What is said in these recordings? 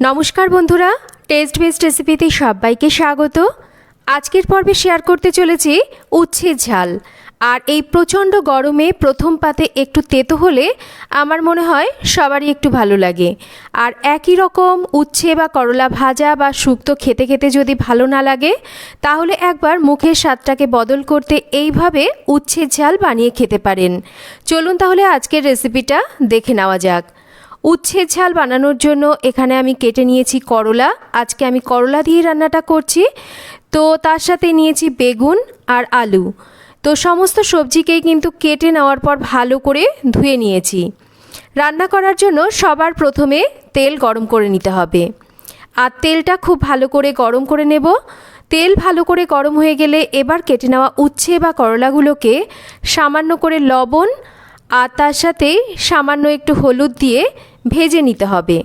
নমস্কার বন্ধুরা test best রেসিপিতে সবাইকে স্বাগত। আজকের পর্বে শেয়ার করতে চলেছি উচ্ছে ঝাল। আর এই প্রচণ্ড গরমে প্রথম পাতে একটু তেতো হলে আমার মনে হয় সবারই একটু ভালো লাগে। আর একই রকম উচ্ছে বা করলা ভাজা বা শুক্তো খেতে খেতে যদি ভালো না লাগে, তাহলে একবার মুখের স্বাদটাকে বদল করতে এইভাবে উচ্ছের ঝাল বানিয়ে খেতে পারেন। চলুন তাহলে আজকের রেসিপিটা দেখে নেওয়া যাক। উচ্ছের ঝাল বানানোর জন্য এখানে আমি কেটে নিয়েছি করলা। আজকে আমি করলা দিয়ে রান্নাটা করছি। তো তার সাথে নিয়েছি বেগুন আর আলু। তো সমস্ত সবজিকেই কিন্তু কেটে নেওয়ার পর ভালো করে ধুয়ে নিয়েছি। রান্না করার জন্য সবার প্রথমে তেল গরম করে নিতে হবে। আর তেলটা খুব ভালো করে গরম করে নেব। তেল ভালো করে গরম হয়ে গেলে এবার কেটে নেওয়া উচ্ছে বা করলাগুলোকে সামান্য করে লবণ আর তার সাথে সামান্য একটু হলুদ দিয়ে ভেজে নিতে হবে।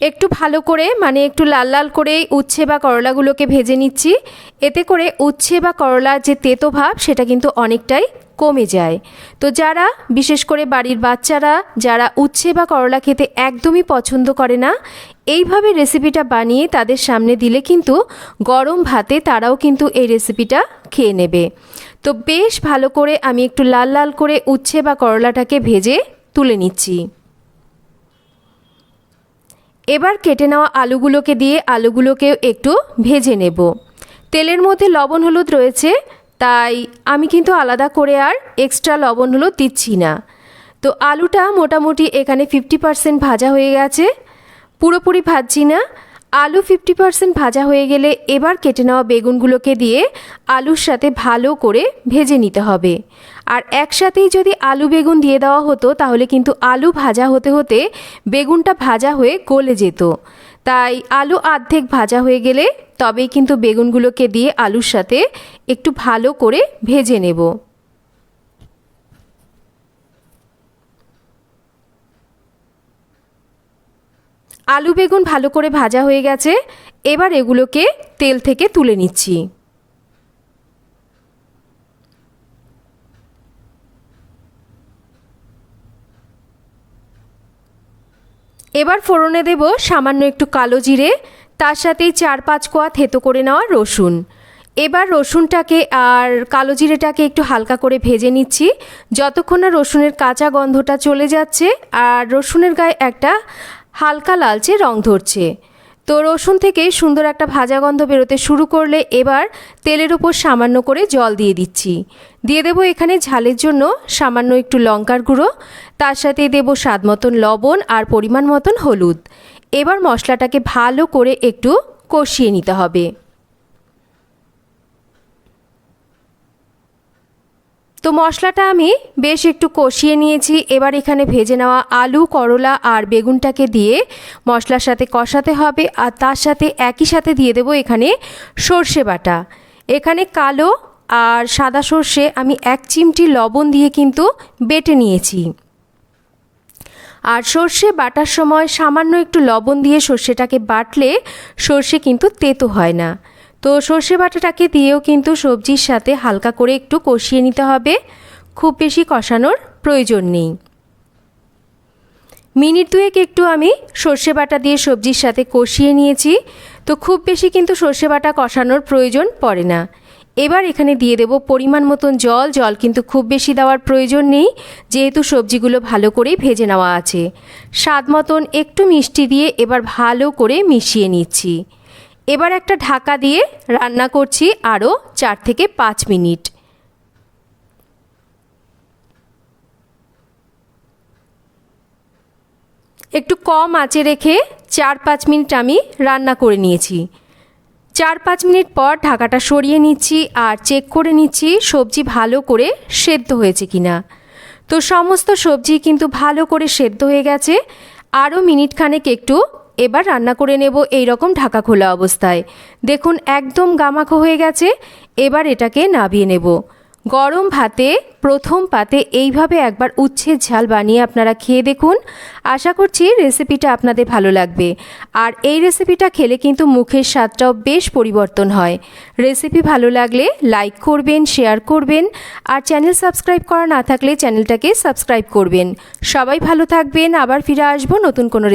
একটু ভালো করে মানে একটু লাল লাল করে উচ্ছে বা করলাগুলোকে ভেজে নিচ্ছি। এতে করে উচ্ছে বা করলার যে তেতো ভাব, সেটা কিন্তু অনেকটাই কমে যায়। তো যারা, বিশেষ করে বাড়ির বাচ্চারা, যারা উচ্ছে বা করলা খেতে একদমই পছন্দ করে না, এইভাবে রেসিপিটা বানিয়ে তাদের সামনে দিলে কিন্তু গরম ভাতে তারাও কিন্তু এই রেসিপিটা খেয়ে নেবে। তো বেশ ভালো করে আমি একটু লাল লাল করে উচ্ছে বা করলাটাকে ভেজে তুলে নিচ্ছি। এবার কেটে নেওয়া আলুগুলোকে দিয়ে আলুগুলোকেও একটু ভেজে নেব। তেলের মধ্যে লবণ হলুদ রয়েছে, তাই আমি কিন্তু আলাদা করে আর এক্সট্রা লবণ হলুদ দিচ্ছি না। তো আলুটা মোটামুটি এখানে ফিফটি পারসেন্ট ভাজা হয়ে গেছে। পুরোপুরি ভাজছি না। আলু ফিফটি পারসেন্ট ভাজা হয়ে গেলে এবার কেটে নেওয়া বেগুনগুলোকে দিয়ে আলুর সাথে ভালো করে ভেজে নিতে হবে। আর একসাথেই যদি আলু বেগুন দিয়ে দেওয়া হতো, তাহলে কিন্তু আলু ভাজা হতে হতে বেগুনটা ভাজা হয়ে গলে যেত। তাই আলু অর্ধেক ভাজা হয়ে গেলে তবেই কিন্তু বেগুনগুলোকে দিয়ে আলুর সাথে একটু ভালো করে ভেজে নেব। আলু বেগুন ভালো করে ভাজা হয়ে গেছে। এবার এগুলোকে তেল থেকে তুলে নিচ্ছি। এবার ফোড়নে দেব সামান্য একটু কালো জিরে, তার সাথেই চার পাঁচ কোয়া থেতো করে নেওয়া রসুন। এবার রসুনটাকে আর কালো জিরেটাকে একটু হালকা করে ভেজে নিচ্ছি। যতক্ষণ না রসুনের কাঁচা গন্ধটা চলে যাচ্ছে, আর রসুনের গায়ে একটা হালকা লালচে রং ধরছে। তো রসুন থেকে সুন্দর একটা ভাজা গন্ধ বেরোতে শুরু করলে এবার তেলের উপর সামান্য করে জল দিয়ে দিচ্ছি। দিয়ে দেবো এখানে ঝালের জন্য সামান্য একটু লঙ্কার গুঁড়ো, তার সাথে দেবো স্বাদ মতন লবণ আর পরিমাণ মতন হলুদ। এবার মশলাটাকে ভালো করে একটু কষিয়ে নিতে হবে। তো মশলাটা আমি বেশ একটু কষিয়ে নিয়েছি। এবার এখানে ভেজে নেওয়া আলু, করলা আর বেগুনটাকে দিয়ে মশলার সাথে কষাতে হবে আর তার সাথে একই সাথে দিয়ে দেবো এখানে সর্ষে বাটা। এখানে কালো আর সাদা সর্ষে আমি এক চিমটি লবণ দিয়ে কিন্তু বেটে নিয়েছি। আর সর্ষে বাটার সময় সামান্য একটু লবণ দিয়ে সর্ষেটাকে বাটলে সর্ষে কিন্তু তেতো হয় না। তো সর্ষে বাটাটাকে দিয়েও কিন্তু সবজির সাথে হালকা করে একটু কষিয়ে নিতে হবে। খুব বেশি কষানোর প্রয়োজন নেই। মিনিট দুয়েক একটু আমি সর্ষে বাটা দিয়ে সবজির সাথে কষিয়ে নিয়েছি। তো খুব বেশি কিন্তু সর্ষে বাটা কষানোর প্রয়োজন পড়ে না। এবার এখানে দিয়ে দেব পরিমাণ মতন জল। জল কিন্তু খুব বেশি দেওয়ার প্রয়োজন নেই, যেহেতু সবজিগুলো ভালো করেই ভেজে নেওয়া আছে। স্বাদ মতন একটু মিষ্টি দিয়ে এবার ভালো করে মিশিয়ে নিচ্ছি। এবার একটা ঢাকা দিয়ে রান্না করছি আরও চার থেকে পাঁচ মিনিট। একটু কম আঁচে রেখে চার পাঁচ মিনিট আমি রান্না করে নিয়েছি। চার পাঁচ মিনিট পর ঢাকাটা সরিয়ে নিচ্ছি আর চেক করে নিচ্ছি সবজি ভালো করে সেদ্ধ হয়েছে কিনা। তো সমস্ত সবজি কিন্তু ভালো করে সেদ্ধ হয়ে গেছে। আরও মিনিটখানেক একটু এবার রান্না করে নেব এই রকম ঢাকা খোলা অবস্থায়। দেখুন, একদম গামাখো হয়ে গেছে। এবার এটাকে নাবিয়ে নেব। গরম ভাতে, প্রথম পাতে এইভাবে একবার উচ্ছের ঝাল বানিয়ে আপনারা খেয়ে দেখুন। আশা করছি রেসিপিটা আপনাদের ভালো লাগবে। আর এই রেসিপিটা খেলে কিন্তু মুখের স্বাদটাও বেশ পরিবর্তন হয়। রেসিপি ভালো লাগলে লাইক করবেন শেয়ার করবেন। আর চ্যানেল সাবস্ক্রাইব করা না থাকলে চ্যানেলটাকে সাবস্ক্রাইব করবেন। সবাই ভালো থাকবেন। আবার ফিরে আসব নতুন কোনো